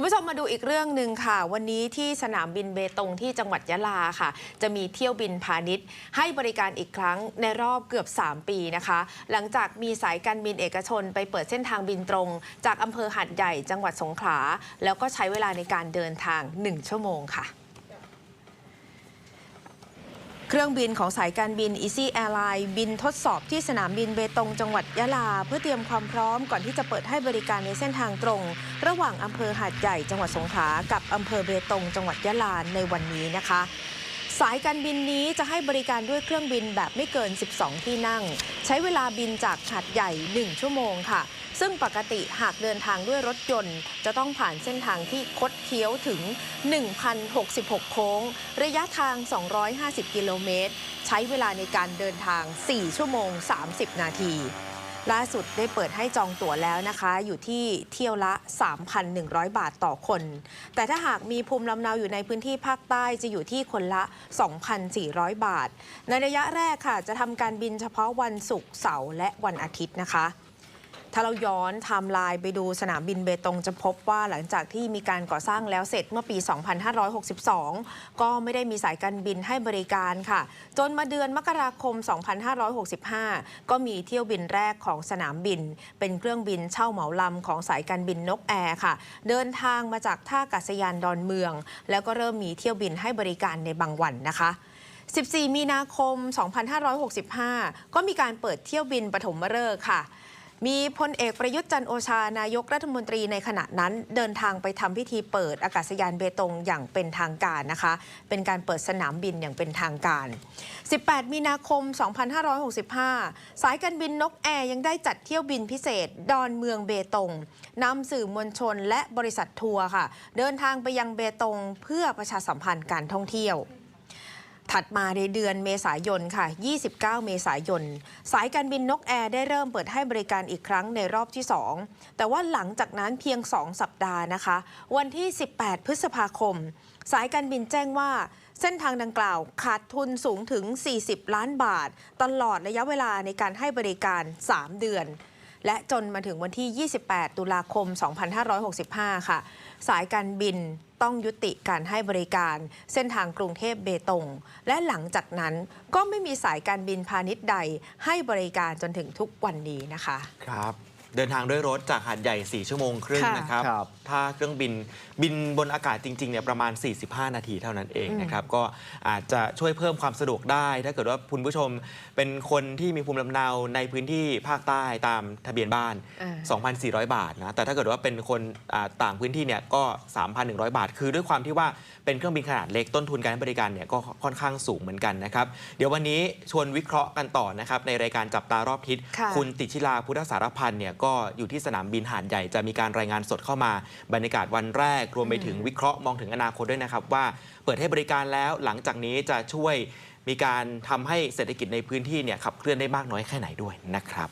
คุณผู้ชมมาดูอีกเรื่องหนึ่งค่ะ วันนี้ที่สนามบินเบตงที่จังหวัดยะลาค่ะ จะมีเที่ยวบินพาณิชย์ ให้บริการอีกครั้งในรอบเกือบ 3 ปีนะคะ หลังจากมีสายการบินเอกชนไปเปิดเส้นทางบินตรง จากอำเภอหัดใหญ่จังหวัดสงขลาแล้วก็ใช้เวลาในการเดินทาง 1 ชั่วโมงค่ะ เครื่องบินของสายการบิน Easy Airline บินทดสอบที่สนามบินเบตงจังหวัดยะลา เพื่อเตรียมความพร้อมก่อนที่จะเปิดให้บริการในเส้นทางตรง ระหว่างอำเภอหาดใหญ่จังหวัดสงขลากับอำเภอเบตงจังหวัดยะลาในวันนี้นะคะ สายการบินนี้จะให้บริการด้วยเครื่องบินแบบไม่เกิน 12 ที่นั่ง ใช้เวลาบินจากหาดใหญ่ 1 ชั่วโมงค่ะ ซึ่งปกติหากเดินทางด้วยรถยนต์ จะต้องผ่านเส้นทางที่คดเคี้ยวถึง 1,066 โค้ง ระยะทาง 250 กิโลเมตร ใช้เวลาในการเดินทาง 4 ชั่วโมง 30 นาที ล่าสุดได้เปิดให้จองตั๋วแล้วนะคะ อยู่ที่เที่ยวละ 3,100 บาทต่อคน แต่ถ้าหากมีภูมิลำเนาอยู่ในพื้นที่ภาคใต้จะอยู่ที่คนละ 2,400 บาท ในระยะแรกค่ะ จะทำการบินเฉพาะวันศุกร์เสาร์และวันอาทิตย์นะคะ ถ้าเราย้อนไทม์ไลน์ไปดูสนามบินเบตงจะพบว่าหลังจากที่มีการก่อสร้างแล้วเสร็จเมื่อปี 2562 ก็ไม่ได้มีสายการบินให้บริการค่ะ จนมาเดือนมกราคม 2565 ก็มีเที่ยวบินแรกของสนามบิน เป็นเครื่องบินเช่าเหมาลำของสายการบินนกแอร์ค่ะ เดินทางมาจากท่าอากาศยานดอนเมือง แล้วก็เริ่มมีเที่ยวบินให้บริการในบางวันนะคะ14 มีนาคม 2565 ก็มีการเปิดเที่ยวบินปฐมฤกษ์ค่ะ มีพลเอกประยุทธ์จันโอชานายกรัฐมนตรีในขณะนั้น เดินทางไปทำพิธีเปิดอากาศยานเบตงอย่างเป็นทางการนะคะ เป็นการเปิดสนามบินอย่างเป็นทางการ 18 มีนาคม 2565 สายการบินนกแอร์ยังได้จัดเที่ยวบินพิเศษ ดอนเมืองเบตงนำสื่อมวลชนและบริษัททัวร์ค่ะ เดินทางไปยังเบตงเพื่อประชาสัมพันธ์การท่องเที่ยว ถัดมาในเดือนเมษายนค่ะ 29 เมษายน สายการบินนกแอร์ได้เริ่มเปิดให้บริการอีกครั้งในรอบที่ 2 แต่ว่าหลังจากนั้นเพียง 2 สัปดาห์นะคะ วันที่ 18 พฤษภาคม สายการบินแจ้งว่าเส้นทางดังกล่าวขาดทุนสูงถึง 40 ล้านบาท ตลอดระยะเวลาในการให้บริการ 3 เดือน และจนมาถึงวันที่ 28 ตุลาคม 2565 ค่ะ สายการบินต้องยุติการให้บริการ เส้นทางกรุงเทพเบตง และหลังจากนั้นก็ไม่มีสายการบินพาณิชย์ใดให้บริการจนถึงทุกวันนี้นะคะ ครับ เดินทางด้วยรถจากหาดใหญ่ 4 ชั่วโมงครึ่งค่ะนะครับ ครับ ถ้าเครื่องบินบินบนอากาศจริงๆเนี่ยประมาณ 45 นาทีเท่านั้นเองนะครับ ก็อาจจะช่วยเพิ่มความสะดวกได้ ถ้าเกิดว่าคุณผู้ชมเป็นคนที่มีภูมิลำเนาในพื้นที่ภาคใต้ตามทะเบียนบ้าน อ่า 2,400 บาทนะ แต่ถ้าเกิดว่าเป็นคนอ่าต่างพื้นที่เนี่ยก็ 3,100 บาท คือด้วยความที่ว่าเป็นเครื่องบินขนาดเล็กต้นทุนการให้บริการเนี่ยก็ค่อนข้างสูงเหมือนกันนะครับ เดี๋ยววันนี้ชวนวิเคราะห์กันต่อนะครับในรายการจับตารอบทิศค่ะคุณติชิลาพุทธสารพันธ์เนี่ยก็อยู่ที่สนามบินหาดใหญ่จะมีการรายงานสดเข้ามา บรรยากาศวันแรก รวมไปถึงวิเคราะห์มองถึงอนาคตด้วยนะครับ ว่าเปิดให้บริการแล้วหลังจากนี้จะช่วยมีการทำให้เศรษฐกิจในพื้นที่เนี่ยขับเคลื่อนได้มากน้อยแค่ไหนด้วยนะครับ